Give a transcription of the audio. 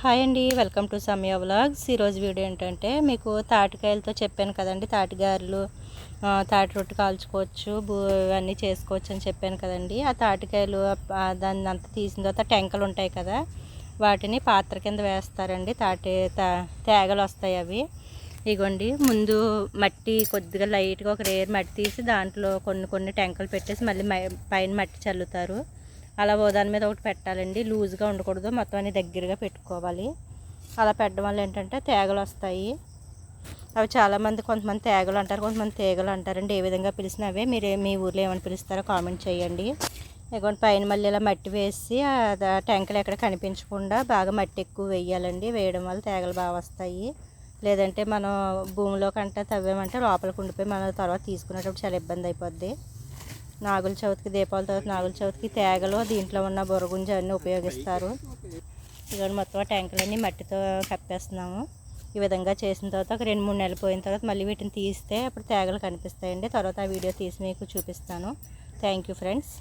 Hi అండి welcome to Samaya vlogs. ఈరోజు video ఏంటంటే మీకు తాటికాయలతో చెప్పాను కదండి తాటిగారులు తాటి రొట్టె కాల్చుకోవచ్చు బూ ఇవన్నీ చేసుకోవచ్చు అని చెప్పాను కదండి. ఆ తాటికాయలు దాన్ని అంతా తీసిన తర్వాత టెంకలు ఉంటాయి కదా వాటిని పాత్ర కింద వేస్తారండి. తాటి తా తేగలు వస్తాయి అవి. ఇగోండి ముందు మట్టి కొద్దిగా లైట్గా ఒక రేర్ మట్టి తీసి దాంట్లో కొన్ని కొన్ని టెంకలు పెట్టేసి మళ్ళీ మై- పైన మట్టి చల్లుతారు. అలా ఓ దాని మీద ఒకటి పెట్టాలండి. లూజ్గా ఉండకూడదు. మొత్తం అన్ని దగ్గరగా పెట్టుకోవాలి. అలా పెట్టడం వల్ల ఏంటంటే తేగలు వస్తాయి. అవి చాలామంది కొంతమంది తేగలు అంటారు కొంతమంది తేగలు అంటారండి. ఏ విధంగా పిలిచినా అవే. మీరు మీ ఊర్లో ఏమైనా పిలుస్తారో కామెంట్ చేయండి. ఇదిగోండి పైన మళ్ళీ ఇలా మట్టి వేసి టెంకలు ఎక్కడ కనిపించకుండా బాగా మట్టి ఎక్కువ వేయాలండి. వేయడం వల్ల తేగలు బాగా వస్తాయి. లేదంటే మనం భూమిలో కంటే తవ్వామంటే లోపలికి ఉండిపోయి మనం తర్వాత తీసుకునేటప్పుడు చాలా ఇబ్బంది అయిపోద్ది. నాగుల చవితికి దీపావళి తర్వాత నాగుల చవితికి తేగలు దీంట్లో ఉన్న బొరగుంజ అన్నీ ఉపయోగిస్తారు. ఇక్కడ మొత్తం ట్యాంకులన్నీ మట్టితో కప్పేస్తున్నాము. ఈ విధంగా చేసిన తర్వాత ఒక రెండు మూడు నెలలు పోయిన తర్వాత మళ్ళీ వీటిని తీస్తే అప్పుడు తేగలు కనిపిస్తాయండి. తర్వాత ఆ వీడియో తీసి మీకు చూపిస్తాను. Thank you friends